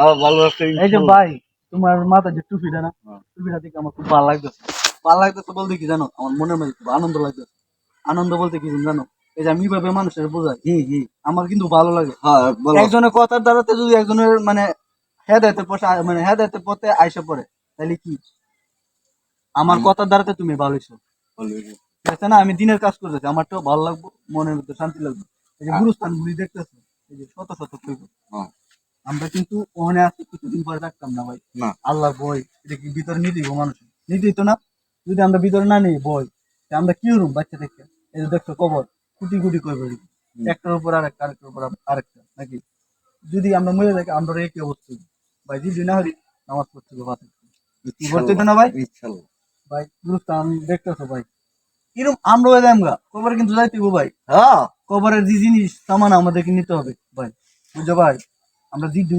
হ্যাঁ ভালো আছে এই যে ভাই তোমার মাথা যে টুপিটা না হ্যাঁ। টুপিটা দেখে আমার খুব ভালো লাগতেছে। ভালো লাগতেছে বলতে কি জানো? আমার মনের মধ্যে খুব আনন্দ লাগতেছে। আনন্দ বলতে কি জানো? এই যে আমি এইভাবে মানুষের বোঝাই হুম হুম আমার কিন্তু ভালো লাগে। হ্যাঁ একজনের কথার দ্বারাতে যদি একজনের মানে হেদায়তের পথে মানে হেদায়তের পথে আইসা পড়ে তাহলে কি? আমার কথার দ্বারাতে তুমি ভালো হইছো। ঠিক আছে না আমি দিনের কাজ করতেছি আমার তো ভালো লাগবো মনের মধ্যে শান্তি লাগবে। এই যে গুরুস্থান গুলি দেখতেছো এই যে শত শত হ্যাঁ। আমরা কিন্তু ওখানে আসতে কিছুদিন পরে রাখতাম না ভাই। না। আল্লাহ বই এটা কি ভিতরে দিব মানুষ? নিয়ে দিত না। যদি আমরা ভিতরে না নিই বই আমরা কি করুম বাচ্চা দেখতে এই যে দেখছ কবর কুটি কুটি কইব একটার উপর আরেকটা আরেকটার উপর আরেকটা নাকি? যদি আমরা মরে থাকি আমরা একই অবস্থা ভাই যদি না হরি নামাজ পড়তে হবে কি বলতে না ভাই? ভাই গুরুস্থান দেখতেছো ভাই। এরকম আমরা হয়ে কবরে কিন্তু যাইতে ভাই। হ্যাঁ। কবরের যে জিনিস সামান আমাদেরকে নিতে হবে ভাই। বুঝছ ভাই? আমরা জিদ